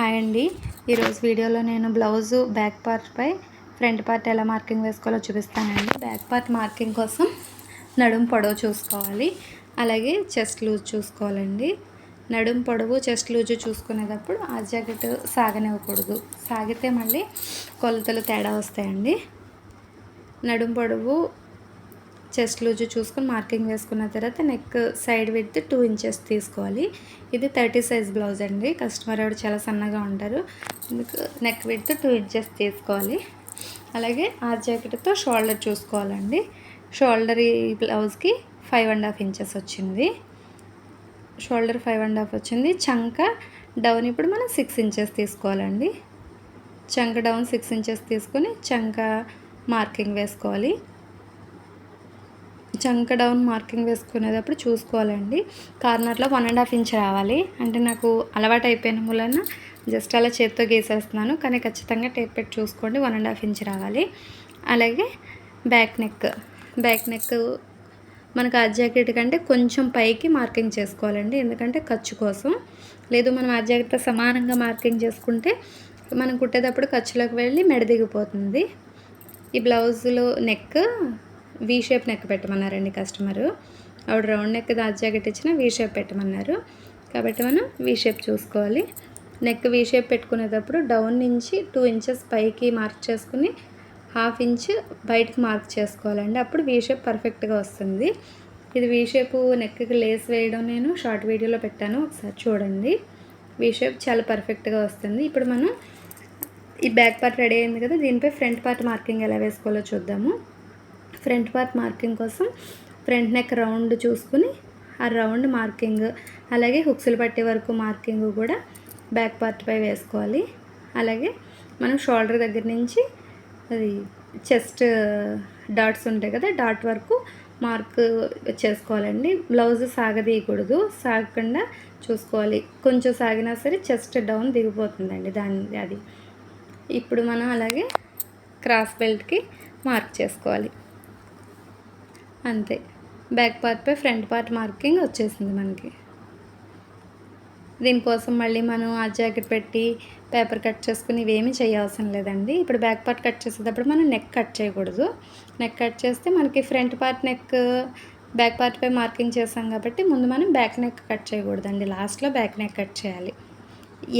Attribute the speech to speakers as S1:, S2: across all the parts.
S1: Hi అండి. ఈరోజు వీడియోలో నేను బ్లౌజు బ్యాక్ పార్ట్పై ఫ్రంట్ పార్ట్ ఎలా మార్కింగ్ వేసుకోవాలో చూపిస్తానండి. బ్యాక్ పార్ట్ మార్కింగ్ కోసం నడుం పొడవు చూసుకోవాలి. అలాగే చెస్ట్ లూజ్ చూసుకోవాలండి. నడుం పొడవు చెస్ట్ లూజు చూసుకునేటప్పుడు ఆ జాకెట్ సాగనివ్వకూడదు. సాగితే మళ్ళీ కొలతలు తేడా వస్తాయండి. నడుం పొడవు చెస్ట్ లూజ్ చూసుకొని మార్కింగ్ వేసుకున్న తర్వాత neck side with two inches తీసుకోవాలి. ఇది థర్టీ సైజ్ బ్లౌజ్ అండి. కస్టమర్ ఎవరు చాలా సన్నగా ఉంటారు. నెక్ విత్ టూ ఇంచెస్ తీసుకోవాలి. అలాగే ఆ జాకెట్తో షోల్డర్ చూసుకోవాలండి. షోల్డర్ ఈ బ్లౌజ్కి ఫైవ్ అండ్ హాఫ్ ఇంచెస్ వచ్చింది. షోల్డర్ ఫైవ్ అండ్ హాఫ్ వచ్చింది. చంక డౌన్ ఇప్పుడు మనం సిక్స్ ఇంచెస్ తీసుకోవాలండి. చంక డౌన్ సిక్స్ ఇంచెస్ తీసుకొని చంక మార్కింగ్ వేసుకోవాలి. చంక డౌన్ మార్కింగ్ వేసుకునేటప్పుడు చూసుకోవాలండి. కార్నర్లో వన్ అండ్ హాఫ్ ఇంచ్ రావాలి. అంటే నాకు అలవాటు అయిపోయిన మూలన జస్ట్ అలా చేత్తో గీసేస్తున్నాను. కానీ ఖచ్చితంగా టేప్ పెట్టి చూసుకోండి. వన్ అండ్ హాఫ్ ఇంచ్ రావాలి. అలాగే బ్యాక్ నెక్. బ్యాక్ నెక్ మనకు ఆ జాకెట్ కంటే కొంచెం పైకి మార్కింగ్ చేసుకోవాలండి. ఎందుకంటే ఖర్చు కోసం. లేదు మనం ఆ జాకెట్తో సమానంగా మార్కింగ్ చేసుకుంటే మనం కుట్టేటప్పుడు ఖర్చులోకి వెళ్ళి మెడ దిగిపోతుంది. ఈ బ్లౌజులో నెక్ వీ షేప్ నెక్ పెట్టమన్నారండి కస్టమరు ఆవిడ రౌండ్ నెక్ దాచి జాకెట్ ఇచ్చిన వీ షేప్ పెట్టమన్నారు. కాబట్టి మనం వీ షేప్ చూసుకోవాలి. నెక్ వీ షేప్ పెట్టుకునేటప్పుడు డౌన్ నుంచి టూ ఇంచెస్ పైకి మార్క్ చేసుకుని హాఫ్ ఇంచ్ బయటకు మార్క్ చేసుకోవాలండి. అప్పుడు వీ షేప్ పర్ఫెక్ట్గా వస్తుంది. ఇది వీ షేప్ నెక్కి లేస్ వేయడం నేను షార్ట్ వీడియోలో పెట్టాను. ఒకసారి చూడండి. వీ షేప్ చాలా పర్ఫెక్ట్గా వస్తుంది. ఇప్పుడు మనం ఈ బ్యాక్ పార్ట్ రెడీ అయింది కదా దీనిపై ఫ్రంట్ పార్ట్ మార్కింగ్ ఎలా వేసుకోవాలో చూద్దాము. ఫ్రంట్ పార్ట్ మార్కింగ్ కోసం ఫ్రంట్ నెక్ రౌండ్ చూసుకుని ఆ రౌండ్ మార్కింగ్ అలాగే హుక్స్లు పట్టే వరకు మార్కింగ్ కూడా బ్యాక్ పార్ట్పై వేసుకోవాలి. అలాగే మనం షోల్డర్ దగ్గర నుంచి అది చెస్ట్ డాట్స్ ఉంటాయి కదా డాట్ వరకు మార్క్ చేసుకోవాలండి. బ్లౌజ్ సాగదీయకూడదు సాగకుండా చూసుకోవాలి. కొంచెం సాగినా సరే చెస్ట్ డౌన్ దిగిపోతుందండి దాని అది. ఇప్పుడు మనం అలాగే క్రాస్ బెల్ట్కి మార్క్ చేసుకోవాలి. అంతే. బ్యాక్ పార్ట్పై ఫ్రంట్ పార్ట్ మార్కింగ్ వచ్చేసింది మనకి. దీనికోసం మళ్ళీ మనం ఆ జాకెట్ పెట్టి పేపర్ కట్ చేసుకుని ఇవేమీ చేయవసరం లేదండి. ఇప్పుడు బ్యాక్ పార్ట్ కట్ చేసేటప్పుడు మనం నెక్ కట్ చేయకూడదు. నెక్ కట్ చేస్తే మనకి ఫ్రంట్ పార్ట్ నెక్ బ్యాక్ పార్ట్పై మార్కింగ్ చేసాం కాబట్టి ముందు మనం బ్యాక్ నెక్ కట్ చేయకూడదండి. లాస్ట్లో బ్యాక్ నెక్ కట్ చేయాలి.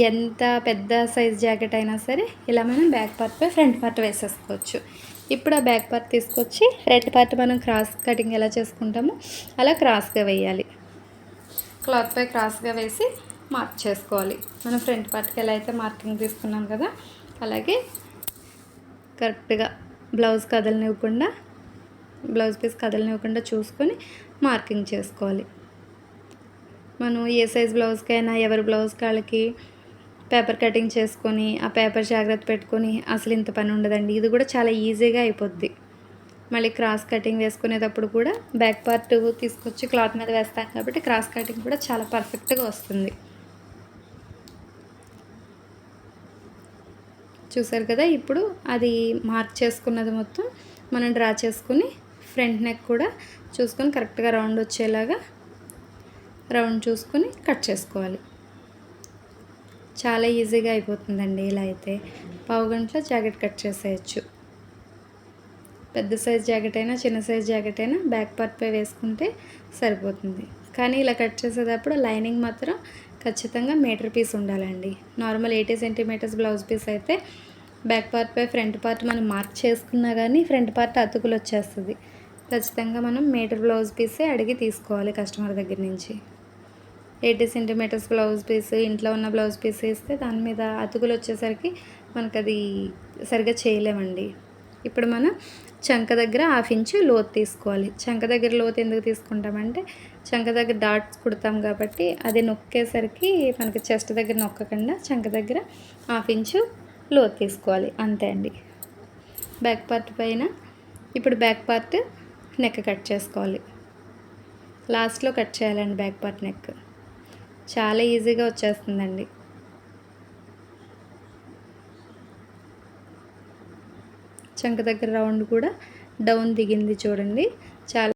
S1: ఎంత పెద్ద సైజ్ జాకెట్ అయినా సరే ఇలా మనం బ్యాక్ పార్ట్పై ఫ్రంట్ పార్ట్ వేసేసుకోవచ్చు. ఇప్పుడు ఆ బ్యాక్ పార్ట్ తీసుకొచ్చి రెడ్ పార్ట్ మనం క్రాస్ కటింగ్ ఎలా చేసుకుంటామో అలా క్రాస్గా వేయాలి. క్లాత్పై క్రాస్గా వేసి మార్క్ చేసుకోవాలి. మనం ఫ్రంట్ పార్ట్కి ఎలా అయితే మార్కింగ్ తీసుకున్నాం కదా అలాగే కరెక్ట్గా బ్లౌజ్ కదలనివ్వకుండా బ్లౌజ్ పీస్ కదలనివ్వకుండా చూసుకొని మార్కింగ్ చేసుకోవాలి. మనం ఏ సైజ్ బ్లౌజ్కైనా ఎవరి బ్లౌజ్ కాళ్ళకి పేపర్ కటింగ్ చేసుకొని ఆ పేపర్ జాగ్రత్త పెట్టుకొని అసలు ఇంత పని ఉండదండి. ఇది కూడా చాలా ఈజీగా అయిపోద్ది. మళ్ళీ క్రాస్ కటింగ్ వేసుకునేటప్పుడు కూడా బ్యాక్ పార్ట్ తీసుకొచ్చి క్లాత్ మీద వేస్తాం కాబట్టి క్రాస్ కటింగ్ కూడా చాలా పర్ఫెక్ట్గా వస్తుంది. చూసారు కదా ఇప్పుడు అది మార్క్ చేసుకున్నది మొత్తం మనం డ్రా చేసుకుని ఫ్రంట్ నెక్ కూడా చూసుకొని కరెక్ట్గా రౌండ్ వచ్చేలాగా రౌండ్ చూసుకొని కట్ చేసుకోవాలి. చాలా ఈజీగా అయిపోతుందండి ఇలా అయితే. పావు గంటలో జాకెట్ కట్ చేసేయచ్చు. పెద్ద సైజ్ జాకెట్ అయినా చిన్న సైజ్ జాకెట్ అయినా బ్యాక్ పార్ట్పై వేసుకుంటే సరిపోతుంది. కానీ ఇలా కట్ చేసేటప్పుడు లైనింగ్ మాత్రం ఖచ్చితంగా మీటర్ పీస్ ఉండాలండి. Normal eighty centimetres blouse piece అయితే బ్యాక్ పార్ట్పై ఫ్రంట్ పార్ట్ మనం మార్క్ చేసుకున్నా కానీ ఫ్రంట్ పార్ట్ అతుకులు వచ్చేస్తుంది. ఖచ్చితంగా మనం మీటర్ బ్లౌజ్ పీసే అడిగి తీసుకోవాలి కస్టమర్ దగ్గర నుంచి. ఎయిటీ సెంటీమీటర్స్ బ్లౌజ్ పీస్ ఇంట్లో ఉన్న బ్లౌజ్ పీస్ వేస్తే దాని మీద అతుకులు వచ్చేసరికి మనకు అది సరిగ్గా చేయలేమండి. ఇప్పుడు మనం చంక దగ్గర హాఫ్ ఇంచు లోతు తీసుకోవాలి. చంక దగ్గర లోతు ఎందుకు తీసుకుంటామంటే చంక దగ్గర డాట్స్ కుడతాం కాబట్టి అది నొక్కేసరికి మనకి చెస్ట్ దగ్గర నొక్కకుండా చంక దగ్గర హాఫ్ ఇంచు లోతు తీసుకోవాలి. అంతే అండి. బ్యాక్ పార్ట్ పైన ఇప్పుడు బ్యాక్ పార్ట్ నెక్ కట్ చేసుకోవాలి. లాస్ట్లో కట్ చేయాలండి బ్యాక్ పార్ట్ నెక్. చాలా ఈజీగా వచ్చేస్తుందండి. చంక దగ్గర రౌండ్ కూడా డౌన్ దిగింది చూడండి. చాలా